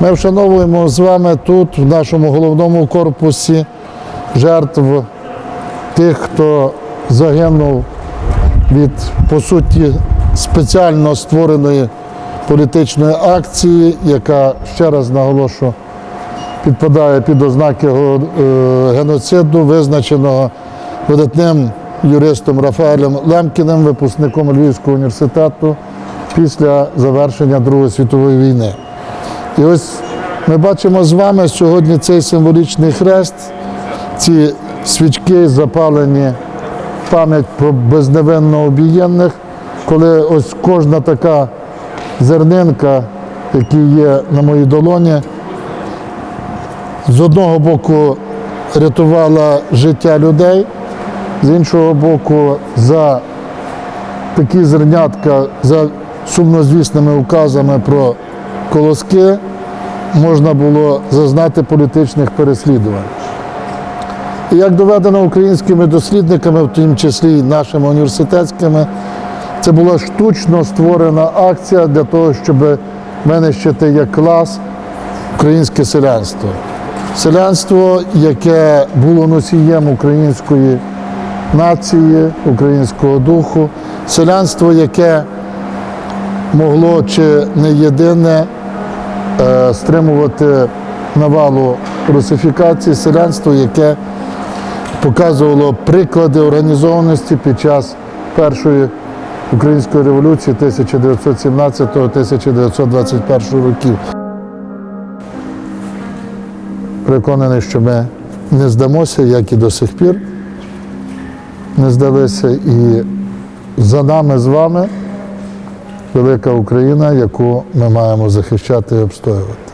Ми вшановуємо з вами тут, в нашому головному корпусі, жертв тих, хто загинув від, по суті, спеціально створеної політичної акції, яка, ще раз наголошу, підпадає під ознаки е, геноциду, визначеного видатним юристом Рафаелем Лемкіним, випускником Львівського університету після завершення Другої світової війни. І ось ми бачимо з вами сьогодні цей символічний хрест, ці свічки запалені в пам'ять про безневинно обієнних, коли ось кожна така зернинка, які є на моїй долоні, з одного боку рятувала життя людей, з іншого боку, за такі зернятка, за сумнозвісними указами про колоски, можна було зазнати політичних переслідувань. І як доведено українськими дослідниками, в тому числі і нашими університетськими, це була штучно створена акція для того, щоб винищити як клас українське селянство. Селянство, яке було носієм української нації, українського духу, селянство, яке могло чи не єдине стримувати навалу русифікації, селянство, яке показувало приклади організованості під час першої української революції 1917-1921 років. Переконаний, що ми не здамося, як і до сих пір не здалися, і за нами з вами велика Україна, яку ми маємо захищати і обстоювати.